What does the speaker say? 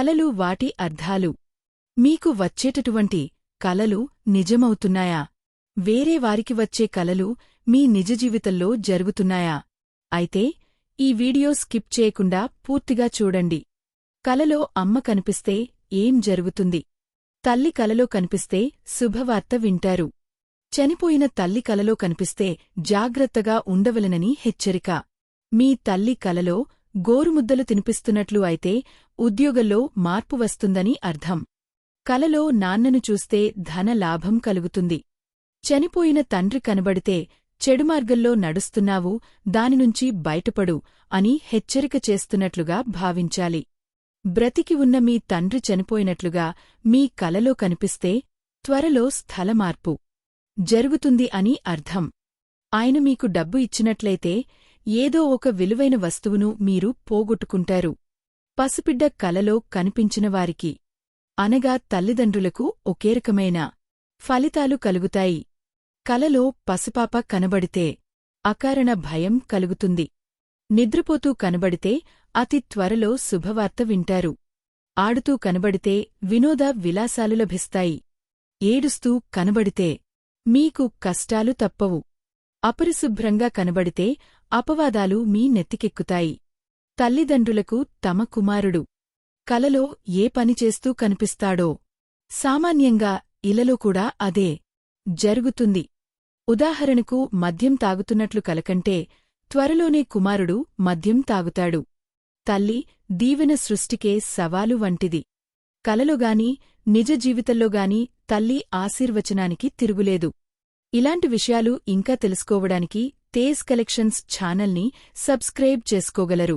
కలలు వాటి అర్థాలు. మీకు వచ్చేటటువంటి కలలు నిజమవుతున్నాయా? వేరే వారికి వచ్చే కలలు మీ నిజ జీవితంలో జరుగుతున్నాయా? అయితే ఈ వీడియో స్కిప్ చేయకుండా పూర్తిగా చూడండి. కలలో అమ్మ కనిపిస్తే ఏం జరుగుతుంది? తల్లి కలలో కనిపిస్తే శుభవార్త వింటారు. చనిపోయిన తల్లి కలలో కనిపిస్తే జాగ్రత్తగా ఉండవలనని హెచ్చరిక. మీ తల్లి కలలో గోరుముద్దలు తినిపిస్తున్నట్లు అయితే ఉద్యోగంలో మార్పు వస్తుందని అర్థం. కలలో నాన్నను చూస్తే ధన లాభం కలుగుతుంది. చనిపోయిన తండ్రి కనబడితే చెడు మార్గంలో నడుస్తున్నావు దానినుంచి బయటపడు అని హెచ్చరిక చేస్తున్నట్లుగా భావించాలి. బ్రతికి ఉన్న మీ తండ్రి చనిపోయినట్లుగా మీ కలలో కనిపిస్తే త్వరలో స్థలమార్పు జరుగుతుంది అని అర్థం. ఆయన మీకు డబ్బు ఇచ్చినట్లయితే ఏదో ఒక విలువైన వస్తువును మీరు పోగొట్టుకుంటారు. పసిపిడ్డ కలలో కనిపించిన వారికి అనగా తల్లిదండ్రులకు ఒకే రకమైన ఫలితాలు కలుగుతాయి. కలలో పసిపాప కనబడితే అకారణ భయం కలుగుతుంది. నిద్రపోతూ కనబడితే అతి త్వరలో శుభవార్త వింటారు. ఆడుతూ కనబడితే వినోద విలాసాలు లభిస్తాయి. ఏడుస్తూ కనబడితే మీకు కష్టాలు తప్పవు. అపరిశుభ్రంగా కనబడితే అపవాదాలు మీ నెత్తికెక్కుతాయి. తల్లిదండ్రులకు తమ కుమారుడు. కలలో ఏ పని చేస్తూ కనిపిస్తాడో. సామాన్యంగా ఇలలో కూడా అదే జరుగుతుంది. ఉదాహరణకు మద్యం తాగుతున్నట్లు కలకంటే త్వరలోనే కుమారుడు మద్యం తాగుతాడు. తల్లి దీవెన సృష్టికే సవాలు వంటిది. కలలోగాని నిజ జీవితంలోగాని తల్లి ఆశీర్వచనానికి తిరుగులేదు. ఇలాంటి విషయాలు ఇంకా తెలుసుకోవడానికి తేజ్ కలెక్షన్స్ ఛానల్ని సబ్స్క్రైబ్ చేసుకోగలరు.